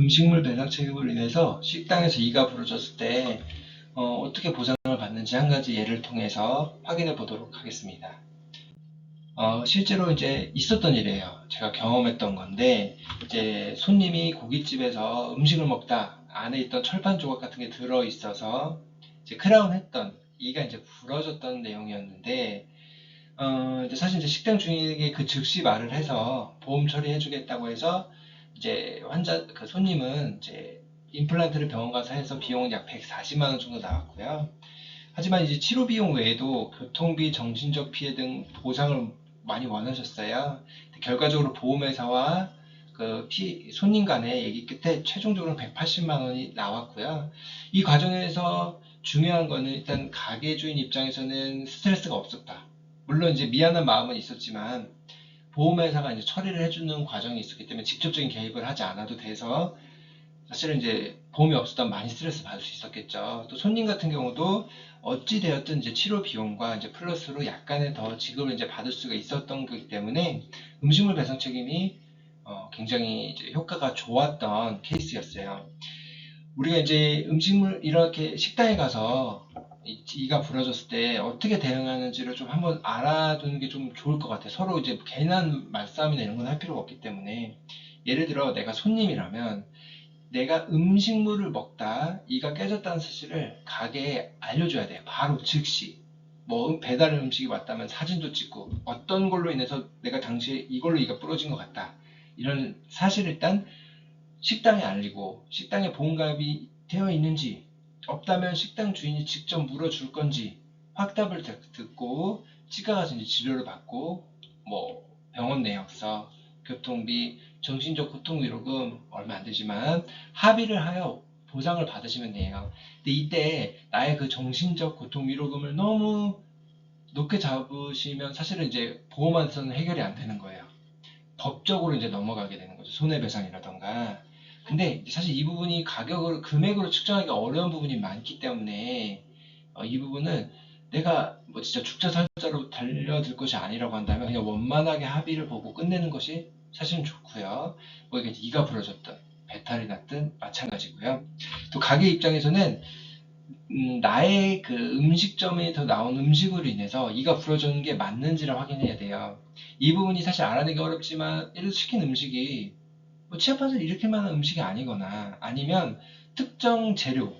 음식물 배상 책임으로 인해서 식당에서 이가 부러졌을 때 어, 떻게 보상을 받는지 한 가지 예를 통해서 확인해 보도록 하겠습니다. 어, 실제로 이제 있었던 일이에요. 제가 경험했던 건데 이제 손님이 고깃집에서 음식을 먹다 안에 있던 철판 조각 같은 게 들어 있어서 이제 크라운 했던 이가 이제 부러졌던 내용이었는데 어, 이제 사실 이제 식당 주인에게 그 즉시 말을 해서 보험 처리해주겠다고 해서 이제 환자 그 손님은 이제 임플란트를 병원 가서 해서 비용은 약 140만 원 정도 나왔고요. 하지만 이제 치료 비용 외에도 교통비, 정신적 피해 등 보상을 많이 원하셨어요. 결과적으로 보험회사와 그 피, 손님 간의 얘기 끝에 최종적으로 180만 원이 나왔고요. 이 과정에서 중요한 거는 일단 가게 주인 입장에서는 스트레스가 없었다. 물론 이제 미안한 마음은 있었지만 보험회사가 이제 처리를 해주는 과정이 있었기 때문에 직접적인 개입을 하지 않아도 돼서 사실은 이제 보험이 없었다면 많이 스트레스 받을 수 있었겠죠. 또 손님 같은 경우도 어찌 되었든 이제 치료 비용과 이제 플러스로 약간의 더 지급을 이제 받을 수가 있었던 거기 때문에 음식물 배상 책임이 어, 굉장히 이제 효과가 좋았던 케이스였어요. 우리가 이제 음식물 이렇게 식당에 가서 이- 이가 부러졌을 때 어떻게 대응하는지를 좀 한번 알아두는 게 좀 좋을 것 같아요. 서로 이제 괜한 말싸움이나 이런 건 할 필요가 없기 때문에 예를 들어 내가 손님이라면 내가 음식물을 먹다 이가 깨졌다는 사실을 가게에 알려줘야 돼요. 바로 즉시. 뭐 배달 음식이 왔다면 사진도 찍고 어떤 걸로 인해서 내가 당시에 이걸로 이가 부러진 것 같다. 이런 사실을 일단 식당에 알리고 식당에 보험가입이 되어 있는지 없다면 식당 주인이 직접 물어줄 건지 확답을 듣- 듣고 치과 가서 이제 치료를 받고 뭐 병원 내역서, 교통비, 정신적 고통 위로금 얼마 안 되지만 합의를 하여 보상을 받으시면 돼요. 근데 이때 나의 그 정신적 고통 위로금을 너무 높게 잡으시면 사실은 이제 보험안에서는 해결이 안 되는 거예요. 법적으로 이제 넘어가게 되는 거죠. 손해배상이라던가. 근데 사실 이 부분이 가격을 금액으로 측정하기가 어려운 부분이 많기 때문에 어, 이 부분은 내가 뭐 진짜 죽자살자로 달려들 것이 아니라고 한다면 그냥 원만하게 합의를 보고 끝내는 것이 사실은 좋고요. 뭐 이게 이가 부러졌든 배탈이 났든 마찬가지고요. 또 가게 입장에서는 음, 나의 그 음식점에 더 나온 음식으로 인해서 이가 부러지는 게 맞는지를 확인해야 돼요. 이 부분이 사실 알아내기 어렵지만 예를 시킨 음식이 뭐 취업하서 일으킬 만한 음식이 아니거나 아니면 특정 재료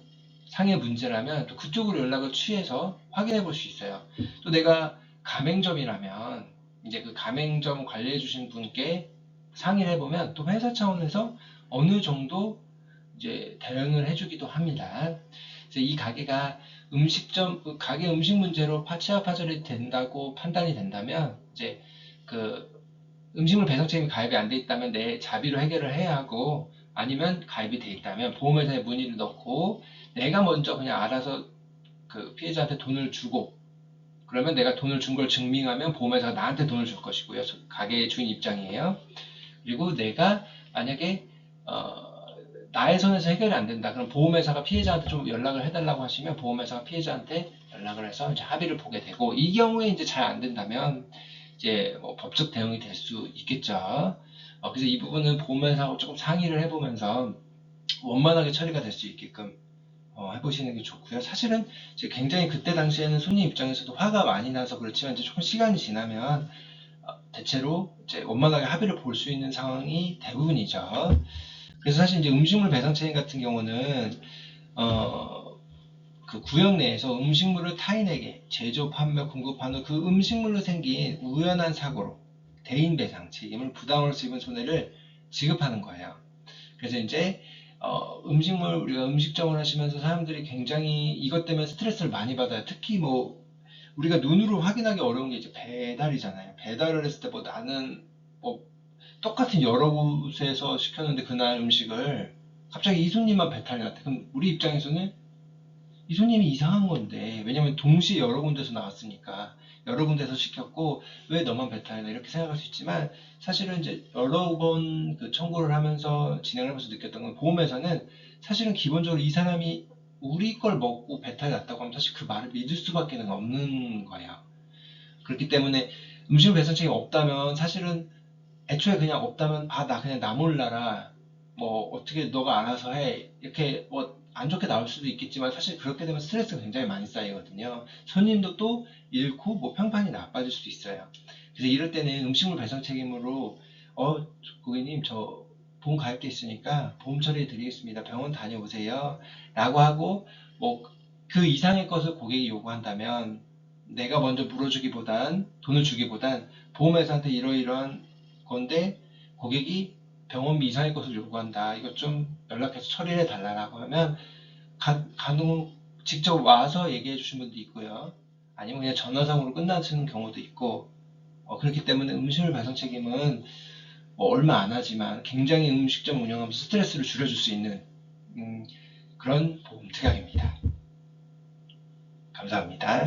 상의 문제라면 또 그쪽으로 연락을 취해서 확인해 볼 수 있어요. 또 내가 가맹점이라면 이제 그 가맹점 관리해 주신 분께 상의를 해보면 또 회사 차원에서 어느 정도 이제 대응을 해주기도 합니다. 그래서 이 가게가 음식점 그 가게 음식 문제로 파치아 파절이 된다고 판단이 된다면 이제 그 음식물 배상 책임이 가입이 안 돼 있다면 내 자비로 해결을 해야 하고 아니면 가입이 돼 있다면 보험회사에 문의를 넣고 내가 먼저 그냥 알아서 그 피해자한테 돈을 주고 그러면 내가 돈을 준 걸 증명하면 보험회사가 나한테 돈을 줄 것이고요. 가게 주인 입장이에요. 그리고 내가 만약에 어, 나의 선에서 해결이 안 된다. 그럼 보험회사가 피해자한테 좀 연락을 해달라고 하시면 보험회사가 피해자한테 연락을 해서 이제 합의를 보게 되고 이 경우에 이제 잘 안 된다면 이제 뭐 법적 대응이 될 수 있겠죠. 어, 그래서 이 부분은 보험회사하고 조금 상의를 해보면서 원만하게 처리가 될 수 있게끔 어, 해보시는 게 좋고요. 사실은 이제 굉장히 그때 당시에는 손님 입장에서도 화가 많이 나서 그렇지만 이제 조금 시간이 지나면 어, 대체로 이제 원만하게 합의를 볼 수 있는 상황이 대부분이죠. 그래서 사실 이제 음식물 배상 책임 같은 경우는 어, 그 구역 내에서 음식물을 타인에게 제조, 판매, 공급한 후 그 음식물로 생긴 우연한 사고로 대인 배상 책임을 부담으로써 입은 손해를 지급하는 거예요. 그래서 이제 어, 음식물 우리가 음식점을 하시면서 사람들이 굉장히 이것 때문에 스트레스를 많이 받아요. 특히 뭐 우리가 눈으로 확인하기 어려운 게 이제 배달이잖아요. 배달을 했을 때뭐 나는 뭐 똑같은 여러 곳에서 시켰는데 그날 음식을 갑자기 이 손님만 배탈이 났대. 그럼 우리 입장에서는 이 손님이 이상한 건데 왜냐면 동시에 여러 군데서 나왔으니까 여러 군데서 시켰고 왜 너만 배탈이 나 이렇게 생각할 수 있지만 사실은 이제 여러 번 그 청구를 하면서 진행을 하면서 느꼈던 건 보험회사는 사실은 기본적으로 이 사람이 우리 걸 먹고 배탈이 났다고 하면 사실 그 말을 믿을 수밖에 는 없는 거예요. 그렇기 때문에 음식물 배상 책임 없다면 사실은 애초에 그냥 없다면 아 나 그냥 나 몰라라 뭐 어떻게 너가 알아서 해 이렇게 뭐 안 좋게 나올 수도 있겠지만 사실 그렇게 되면 스트레스가 굉장히 많이 쌓이거든요. 손님도 또 잃고 뭐 평판이 나빠질 수도 있어요. 그래서 이럴 때는 음식물 배송 책임으로 어 고객님 저 보험 가입돼 있으니까 보험 처리해 드리겠습니다. 병원 다녀오세요. 라고 하고 뭐 그 이상의 것을 고객이 요구한다면 내가 먼저 물어주기보단 돈을 주기보단 보험회사한테 이러이러한 건데 고객이 병원비 이상의 것을 요구한다. 이것 좀 연락해서 처리해 달라고 하면 가, 간혹 직접 와서 얘기해 주신 분도 있고요. 아니면 그냥 전화상으로 끝나는 경우도 있고 어, 그렇기 때문에 음식물 배송 책임은 뭐 얼마 안 하지만 굉장히 음식점 운영하면서 스트레스를 줄여줄 수 있는 음, 그런 보험 특약입니다. 감사합니다.